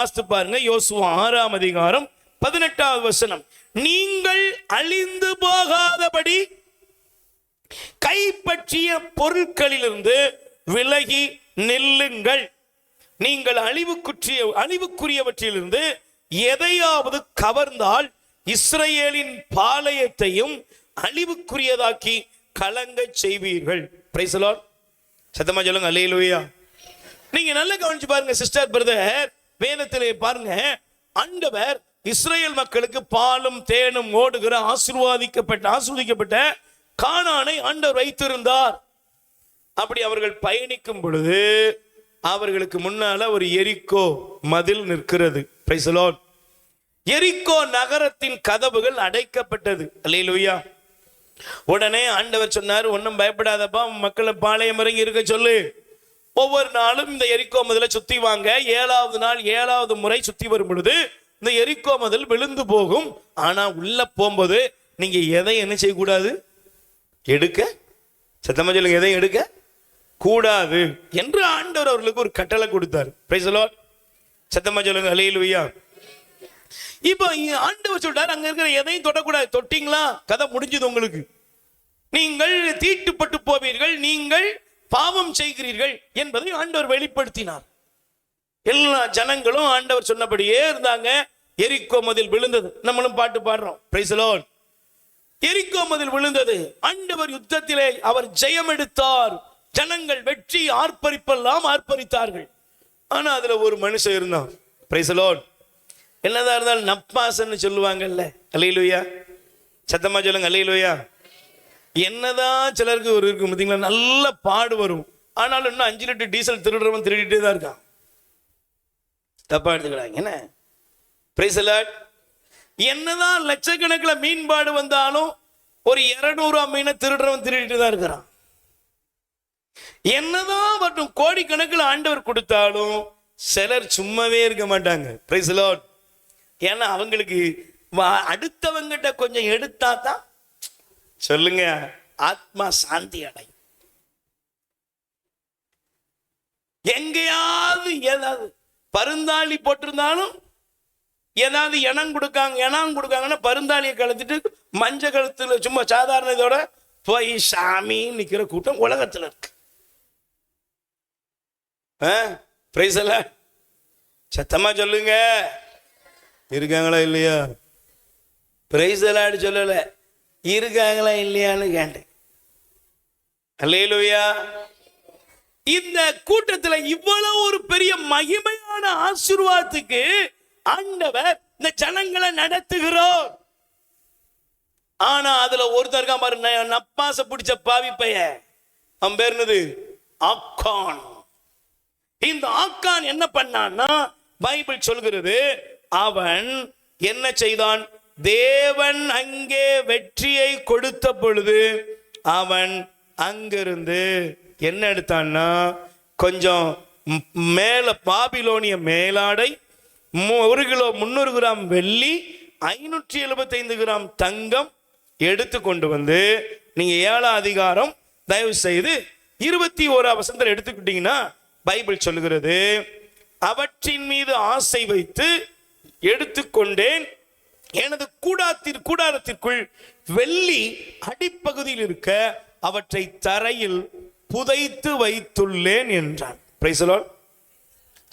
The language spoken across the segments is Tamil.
வாசித்து பாருங்க. யோசுவா ஆறாம் அதிகாரம் பதினெட்டாவது வசனம். நீங்கள் அழிந்து போகாதபடி கைப்பற்றிய பொருட்களிலிருந்து விலகி நில்லுங்கள். நீங்கள் அழிவுக்குற்றிய அழிவுக்குரியவற்றிலிருந்து எதையாவது கவர்ந்தால் இஸ்ரேலின் பாளையத்தையும் அழிவுக்குரியதாக்கி கலங்கச் செய்வீர்கள். பிரைசலால் சத்தமா சொல்லுங்க. அல்லேலூயா நீங்க நல்லா கவனிச்சு பாருங்க சிஸ்டர் பிரதர் வேதத்திலே பாருங்க ஆண்டவர் இஸ்ரேல் மக்களுக்கு பாலும் தேனும் ஓடுகிற ஆசிர்வாதிக்கப்பட்ட ஆசிர்வதிக்கப்பட்ட காணானை ஆண்டவர் வைத்திருந்தார். அப்படி அவர்கள் பயணிக்கும் பொழுது அவர்களுக்கு முன்னால ஒரு எரிக்கோ மதில் நிற்கிறது. பிரைசலோன் எரிக்கோ நகரத்தின் கதவுகள் அடைக்கப்பட்டது. அல்லையிலுயா உடனே ஆண்டவர் சொன்னார் ஒன்றும் பயப்படாதப்பா மக்களை பாளையம் இறங்கி இருக்க சொல்லு. ஒவ்வொரு நாளும் இந்த எரிக்கோ மதிலை சுத்தி வாங்க. ஏழாவது நாள் ஏழாவது முறை சுத்தி வரும் பொழுது இந்த எரிக்கோ மதில் விழுந்து போகும். ஆனா உள்ள போகும்போது நீங்க எதை என்ன செய்யக்கூடாது? எடுக்க. சத்தமா சொல்லுங்க எதையும் எடுக்க? கூடாது என்று ஆண்டவர் அவர்களுக்கு ஒரு கட்டளை கொடுத்தார். Praise the Lord. சத்தமா சொல்லுங்க இப்போ ஆண்டவர் சொல்றாரு அங்க இருக்கிற எதையும் தொடக்கூடாது தொட்டிங்களா? கதை முடிஞ்சது உங்களுக்கு. நீங்கள் தீட்டுப்பட்டு போவீர்கள். நீங்கள் பாவம் செய்கிறீர்கள் என்பதை ஆண்டவர் வெளிப்படுத்தினார். எல்லா ஜனங்களும் ஆண்டவர் சொன்னபடியே இருந்தாங்க. எரிக்கோ மதில் விழுந்தது. நம்மளும் பாட்டு பாடுறோம். பிரைசலோன் எரிக்கோ மதில் விழுந்தது. ஆண்டவர் யுத்தத்திலே அவர் ஜெயம் எடுத்தார். ஜனங்கள் வெற்றி ஆர்ப்பரிப்பெல்லாம் ஆர்ப்பரித்தார்கள். ஆனா அதுல ஒரு மனுஷன் இருந்தான். பிரைசலோன் என்னதான் இருந்தாலும் நப்பாசன்னு சொல்லுவாங்கல்ல. அலையிலுயா சத்தமா சொல்லுங்க. அலையிலுயா என்னதான் சிலருக்கு ஒரு இருக்கும் பார்த்தீங்களா? நல்ல பாடு வரும். ஆனாலும் இன்னும் அஞ்சு லிட்டர் டீசல் திருடுறவன் திருடிட்டே தான் இருக்கான். தப்பா எடுத்துக்கிறாங்க என்ன? பிரைஸ் என்னதான் லட்சக்கணக்கில் மீன்பாடு வந்தாலும் ஒரு இரநூறுவா மீனை திருடுறவன் திருடிட்டு தான் இருக்கிறான். என்னதான் மற்றும் கோடிக்கணக்கில் ஆண்டவர் கொடுத்தாலும் சிலர் சும்மாவே இருக்க மாட்டாங்க. பிரைஸ் லார்ட் ஏன்னா அவங்களுக்கு வா- அடுத்தவங்கிட்ட கொஞ்சம் எடுத்தா தான் சொல்லுங்க. ஆத்மா சாந்தி அடையும். எங்கேயாவது ஏதாவது பருந்தாளி போட்டிருந்தாலும் ஏதாவது இனம் கொடுக்காங்க இனம் கொடுக்காங்கன்னா பருந்தாளியை கழுத்துட்டு மஞ்சள் கழுத்துல சும்மா சாதாரண இதோட போய் சாமி நிக்கிற கூட்டம் உலகத்துல இருக்கு. பிரைஸ் சத்தமா சொல்லுங்க. இருக்காங்களா இல்லையா? பிரைஸ் எல்லாம் சொல்லல. இருக்காங்களா இல்லையான்னு கேட்டேன். அல்லேலூயா. இந்த கூட்டத்துல இவ்வளவு ஒரு பெரிய மகிமையான ஆசிர்வாதத்துக்கு ஆண்டவர் இந்த ஜனங்களை நடத்துகிறோம் ஆனா அதுல ஒருத்தர் இருக்கான் பாரு நப்பாச பிடிச்ச பாவி பைய அவன் பேர் என்னது? ஆக்கான் இந்த ஆக்கான் என்ன பண்ணான்னா பைபிள் சொல்கிறது அவன் என்ன செய்தான்? தேவன் அங்கே வெற்றியை கொடுத்த பொழுது அவன் அங்கிருந்து என்ன எடுத்தான்னா கொஞ்சம் மேல பாபிலோனிய மேலாடை ஒரு கிலோ முந்நூறு கிராம் வெள்ளி ஐநூற்றி எழுபத்தைந்து கிராம் தங்கம் எடுத்து கொண்டு வந்து நீங்க ஏழாம் அதிகாரம் தயவு செய்து இருபத்தி ஓராம் வசனத்தில் எடுத்துக்கிட்டீங்கன்னா பைபிள் சொல்லுகிறது அவற்றின் மீது ஆசை வைத்து எடுத்துக்கொண்டேன் எனது கூடாத்திற் கூடாரத்திற்குள் வெள்ளி அடிப்பகுதியில் இருக்க அவற்றை தரையில் புதைத்து வைத்துள்ளேன் என்றான். Lord.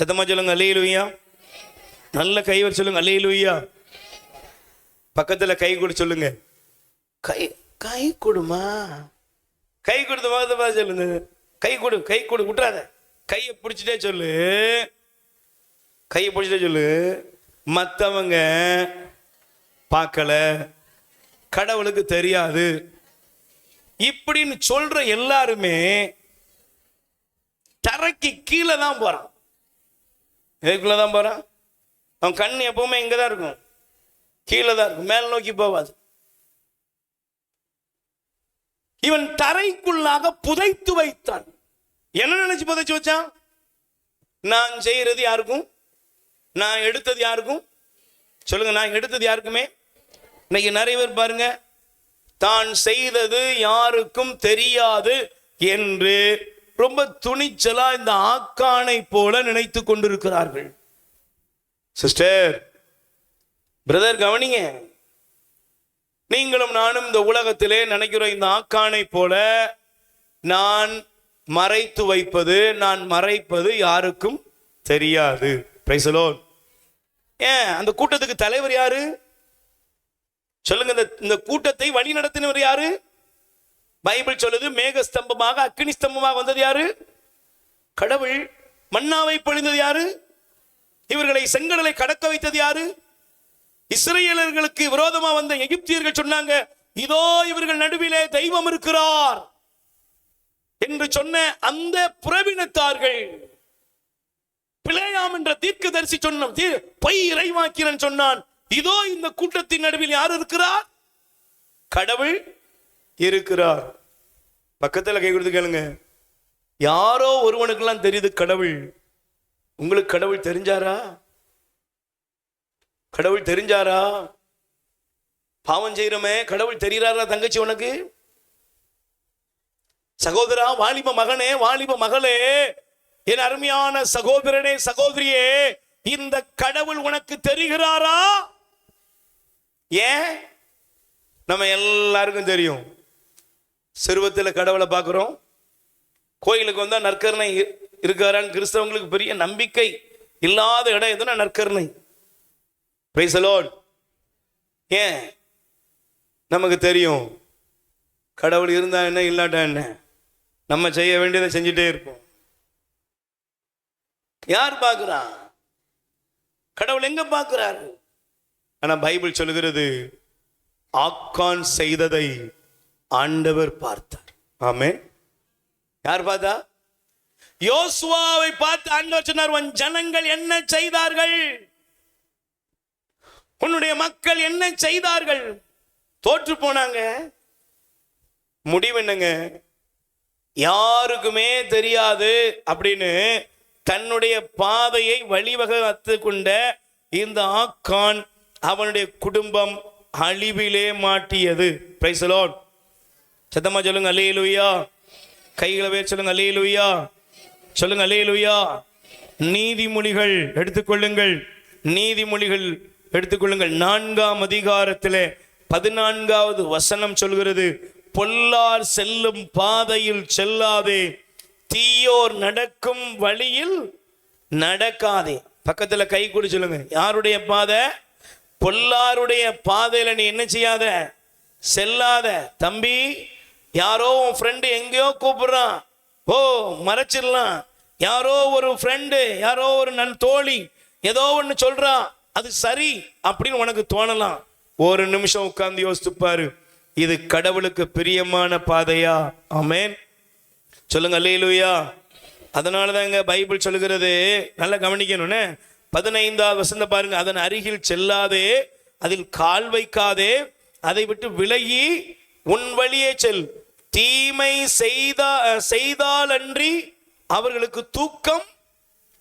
சத்தமா சொல்லுங்க அல்லேலூயா நல்ல கைவர் சொல்லுங்க அல்லேலூயா பக்கத்துல கை கொடு சொல்லுங்க. கை கை கொடுமா? கை கொடுத்த பார்த்து சொல்லுங்க. கை கொடு கை கொடு விட்டுறாத. கையை பிடிச்சிட்டே சொல்லு. கையை பிடிச்சிட்டே சொல்லு. மற்றவங்க பார்க்கல. கடவுளுக்கு தெரியாது. இப்படின்னு சொல்ற எல்லாருமே தரைக்கு கீழே தான் போறான். எதுக்குள்ள தான் போறான்? அவன் கண் எப்பவுமே இங்கே தான் இருக்கும். கீழே தான் இருக்கும். மேல் நோக்கி போவாது. இவன் தரைக்குள்ளாக புதைத்து வைத்தான். என்ன நினைச்சு புதைச்சு வச்சான்? நான் செய்யறது யாருக்கும்? நான் எடுத்தது யாருக்கும்? சொல்லுங்க நான் எடுத்தது யாருக்குமே? இன்னைக்கு நிறைய பேர் பாருங்க தான் செய்தது யாருக்கும் தெரியாது என்று ரொம்ப துணிச்சலா இந்த ஆக்கானை போல நினைத்து கொண்டிருக்கிறார்கள். சிஸ்டர் பிரதர் கவனிங்க. நீங்களும் நானும் இந்த உலகத்திலே நினைக்கிறோம் இந்த ஆக்கானை போல நான் மறைத்து வைப்பது நான் மறைப்பது யாருக்கும் தெரியாது. பிரைசலோன் ஏன்? அந்த கூட்டத்துக்கு தலைவர் யாரு? சொல்லுங்க இந்த இந்த கூட்டத்தை வழி நடத்தினவர் யாரு? பைபிள் சொல்லுது மேக ஸ்தம்பமாக அக்னி ஸ்தம்பமாக வந்தது யாரு? கடவுள் மன்னாவை பொழிந்தது யாரு? இவர்களை செங்கடலை கடக்க வைத்தது யாரு? இஸ்ரேலர்களுக்கு விரோதமா வந்த எகிப்தியர்கள் சொன்னாங்க இதோ இவர்கள் நடுவிலே தெய்வம் இருக்கிறார் என்று சொன்ன அந்த புறவினத்தார்கள் பிழையாம் என்ற தீர்க்கதரிசி சொன்ன பொய் இறைவாக்கிறன் சொன்னான். இதோ இந்த கூட்டத்தின் நடுவில் யார் இருக்கிறார்? கடவுள் இருக்கிறார். பக்கத்தில் கை கொடுத்து கேளுங்க. யாரோ ஒருவனுக்கெல்லாம் தெரியுது கடவுள். உங்களுக்கு கடவுள் தெரிஞ்சாரா? கடவுள் தெரிஞ்சாரா? பாவம் செய்யறமே கடவுள் தெரிகிறாரா தங்கச்சி உனக்கு? சகோதரா வாலிப மகனே வாலிப மகளே என் அருமையான சகோதரனே சகோதரியே இந்த கடவுள் உனக்கு தெரிகிறாரா? ஏன்? நம்ம எல்லாருக்கும் தெரியும். சிறுவத்தில் கடவுளை பார்க்குறோம். கோயிலுக்கு வந்தால் நற்கருணை இருக்காரான்னு கிறிஸ்தவங்களுக்கு பெரிய நம்பிக்கை இல்லாத இடம் எதுனா நற்கருணை. Praise ஏன்? நமக்கு தெரியும். கடவுள் இருந்தா என்ன இல்லாட்டா என்ன? நம்ம செய்ய வேண்டியதை செஞ்சுட்டே இருப்போம். யார் பார்க்குறான்? கடவுள் எங்க பார்க்குறாரு? ஆனா பைபிள் சொல்லுகிறது ஆக்கான் செய்ததை ஆண்டவர் பார்த்தார். ஆமே யார் பார்த்தா? யோசுவாவை பார்த்து ஆண்டவர் சொன்னார் உன் ஜனங்கள் என்ன செய்தார்கள்? உன்னுடைய மக்கள் என்ன செய்தார்கள்? தோற்று போனாங்க. முடிவு என்னங்க? யாருக்குமே தெரியாது. அப்படின்னு தன்னுடைய பாதையை வழிவகத்து கொண்ட இந்த ஆக்கான் அவனுடைய குடும்பம் அழிவிலே மாட்டியது. பிரைசலோன் சத்தமா சொல்லுங்க அல்லேலூயா கைகளை பேர் சொல்லுங்க அல்லேலூயா சொல்லுங்க அல்லேலூயா நீதிமொழிகள் எடுத்துக்கொள்ளுங்கள். நீதிமொழிகள் எடுத்துக்கொள்ளுங்கள். நான்காம் அதிகாரத்திலே பதினான்காவது வசனம் சொல்கிறது பொல்லார் செல்லும் பாதையில் செல்லாதே தீயோர் நடக்கும் வழியில் நடக்காதே. பக்கத்துல கை கொடு சொல்லுங்க யாருடைய பாதை? பொல்லாருடைய பாதையில் நீ என்ன செய்யாத? செல்லாத. தம்பி யாரோ உன் ஃப்ரெண்டு எங்கேயோ கூப்பிடுறான். ஓ மறைச்சிடலாம். யாரோ ஒரு ஃப்ரெண்டு யாரோ ஒரு நன் தோழி ஏதோ ஒன்று சொல்றான். அது சரி அப்படின்னு உனக்கு தோணலாம். ஒரு நிமிஷம் உட்கார்ந்து யோசித்துப்பாரு இது கடவுளுக்கு பிரியமான பாதையா? ஆமேன். சொல்லுங்க அல்லையிலுயா அதனால தான் இங்க பைபிள் சொல்லுகிறது. நல்லா கவனிக்கணும்னே. பதினைந்தாவது வசந்த பாருங்க அதன் அருகில் செல்லாதே அதில் கால் வைக்காதே அதை விட்டு விலகி உன் வழியே செல். தீமை செய்தா செய்தால் அன்றி அவர்களுக்கு தூக்கம்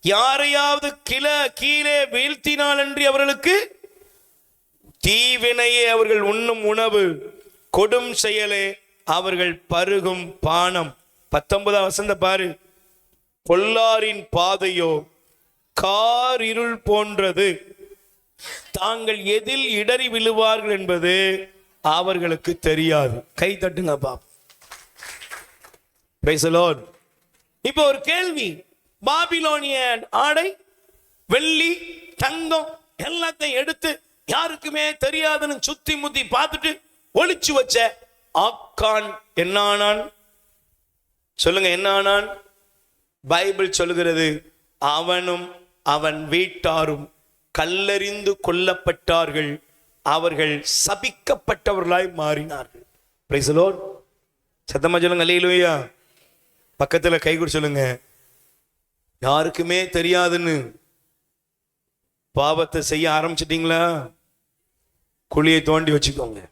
யாரையாவது கிள கீழே வீழ்த்தினால் அன்றி அவர்களுக்கு தீவினையே அவர்கள் உண்ணும் உணவு. கொடும் செயலே அவர்கள் பருகும் பானம். பத்தொன்பதாம் வசந்த பாரு. பொல்லாரின் பாதையோ கார் இருள் போன்றது. தாங்கள் எதில் இடறி விழுவார்கள் என்பது அவர்களுக்கு தெரியாது. கை தட்டுங்க பாப். இப்போ ஒரு கேள்வி. பாபிலோனிய ஆடை வெள்ளி தங்கம் எல்லாத்தையும் எடுத்து யாருக்குமே தெரியாதுன்னு சுத்தி முத்தி பார்த்துட்டு ஒளிச்சு வச்ச ஆக்கான் என்னானான் சொல்லுங்க என்னானான் பைபிள் சொல்லுகிறது அவனும் அவன் வீட்டாரும் கல்லறிந்து கொல்லப்பட்டார்கள். அவர்கள் சபிக்கப்பட்டவர்களாய் மாறினார்கள். Praise சத்தமா சொல்லுங்க அல்லேலூயா பக்கத்துல கை கொடு சொல்லுங்க. யாருக்குமே தெரியாதுன்னு. பாவத்தை செய்ய ஆரம்பிச்சிட்டீங்களா? குழியை தோண்டி வச்சுக்கோங்க.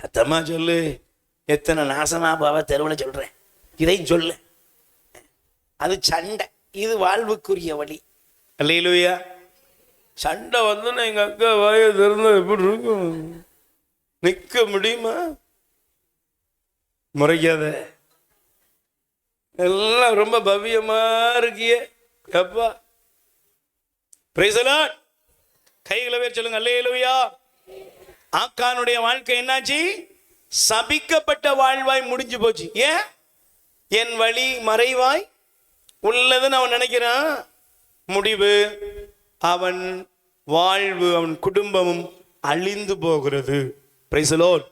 சத்தமா சொல்லு. எத்தனை நாசமா பாவ தெருவில் சொல்றேன். இதையும் சொல்லு. அது சண்டை. இது வாழ்வுக்குரிய வழி. அல்லையிலுயா சண்டை வந்து எங்க அக்கா வாயை திறந்தா எப்படி இருக்கும்? நிக்க முடியுமா? முறைக்காத. எல்லாம் ரொம்ப பவ்யமா இருக்கியே. the Lord. கைகளை வேர் சொல்லுங்க. அல்லேலூயா. ஆக்கானுடைய வாழ்க்கை என்னாச்சு? சபிக்கப்பட்ட வாழ்வாய் முடிஞ்சு போச்சு. ஏன்? என் வழி மறைவாய் உள்ளதுன்னு அவன் நினைக்கிறான். முடிவு. அவன் வாழ்வு அவன் குடும்பமும் அழிந்து போகிறது. பிரைசலோன்